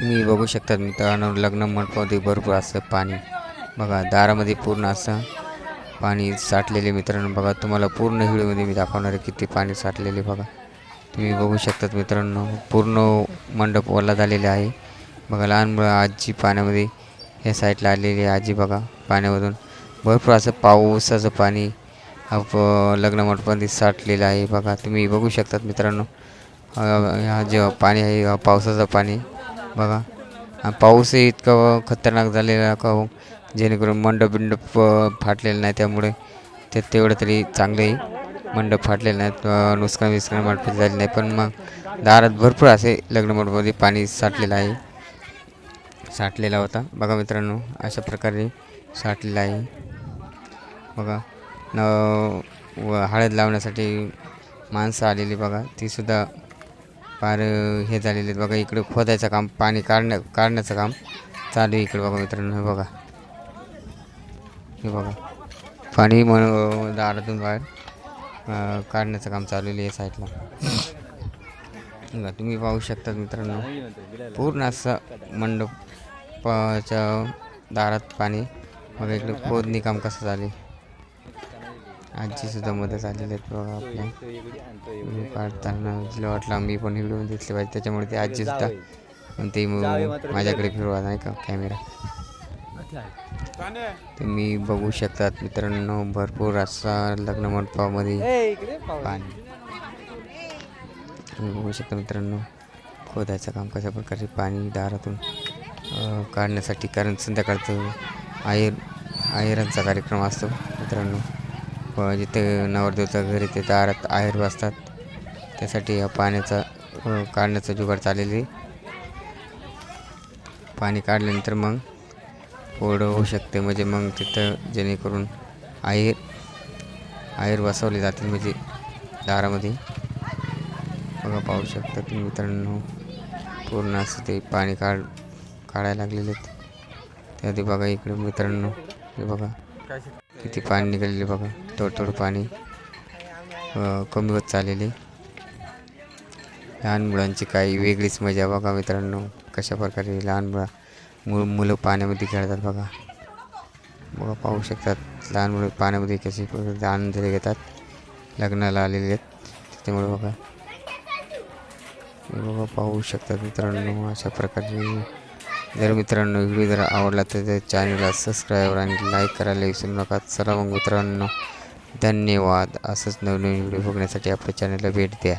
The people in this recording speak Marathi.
तुम्ही बघू शकता मित्रांनो लग्न मंडपामध्ये भरपूर असं पाणी. बघा दारामध्ये पूर्ण असं पाणी साठलेले मित्रांनो. बघा तुम्हाला पूर्ण व्हिडिओमध्ये मी दाखवणार आहे किती पाणी साठलेले बघा. तुम्ही बघू शकतात मित्रांनो पूर्ण मंडप ओला झालेला आहे. बघा लहान मुलं आजी पाण्यामध्ये या साईडला आलेली आहे आजी बघा पाण्यामधून. भरपूर असं पावसाचं पाणी प- लग्न मंडपामध्ये साठलेलं आहे बघा. तुम्ही बघू शकतात मित्रांनो हा जे पाणी आहे पावसाचं पाणी बघा. पाऊसही इतका खतरनाक झालेला का हो? जेणेकरून मंडप बिंडप फाटलेलं नाही त्यामुळे ते तेवढं तरी चांगलंही मंडप फाटलेलं नाहीत. नुसकान नुकसान विस्कान मंडप झाले नाही. पण मग दारात भरपूर असे लग्न मंडपमध्ये पाणी साठलेलं आहे. साठलेला होता. बघा मित्रांनो अशा प्रकारे साठलेला आहे. बघा न व हळद लावण्यासाठी माणसं आलेली बघा. तीसुद्धा फार हे झालेले आहेत बघा इकडे खोदायचं काम पाणी काढण्या काढण्याचं काम चालू आहे इकडे बघा मित्रांनो हे बघा. हे बघा. पाणी म्हण दारातून बाहेर काढण्याचं काम चालू आहे साईडला. बघा तुम्ही पाहू शकता मित्रांनो पूर्ण असं मंडपाच्या दारात पाणी. बघा इकडे खोदणी काम कसं झाले आजीसुद्धा मदत आलेली आहेत बघा आपल्या. काढताना तिला वाटलं मी पण व्हिडिओ दिसले पाहिजे. त्याच्यामुळे ते आजीसुद्धा पण ते माझ्याकडे फिरवा नाही का कॅमेरा. तुम्ही बघू शकतात मित्रांनो भरपूर असा लग्न मंडपामध्ये पाणी तुम्ही बघू शकता मित्रांनो खोदायचं काम कशा प्रकारे पाणी दारातून काढण्यासाठी कारण संध्याकाळचं आयर आयरांचा कार्यक्रम असतो मित्रांनो. व जिथे नवरदेवचं घर आहे ते दारात आहेर बसतात. त्यासाठी हा पाण्याचा काढण्याचा जुगाड चाललेली आहे. पाणी काढल्यानंतर मग पोळं होऊ शकते. म्हणजे मग तिथं जेणेकरून आहेर आहेर बसवले जातील म्हणजे दारामध्ये. बघा पाहू शकता तुम्ही मित्रांनो पूर्ण असं ते पाणी काढ काढायला लागलेले आहेत. त्याआधी बघा इकडे मित्रांनो हे बघा. किती पाणी निघालेले बघा. थोडं थोडं पाणी कमी होत चाललेले लहान मुलांची काही वेगळीच मजा बघा मित्रांनो कशा प्रकारे लहान मुला मु मुलं पाण्यामध्ये खेळतात बघा. बघा पाहू शकतात लहान मुलं पाण्यामध्ये कसे प्रकारे आनंद घेतात. लग्नाला आलेले आहेत त्याच्यामुळे बघा. बघा पाहू शकतात मित्रांनो अशा प्रकारे जर मित्रांनो व्हिडिओ जर आवडला तर चॅनलला सबस्क्राईब आणि लाईक करायला विसरू नका. चला मग मित्रांनो धन्यवाद. असंच नवनवीन व्हिडिओ बघण्यासाठी आपल्या चॅनलला भेट द्या.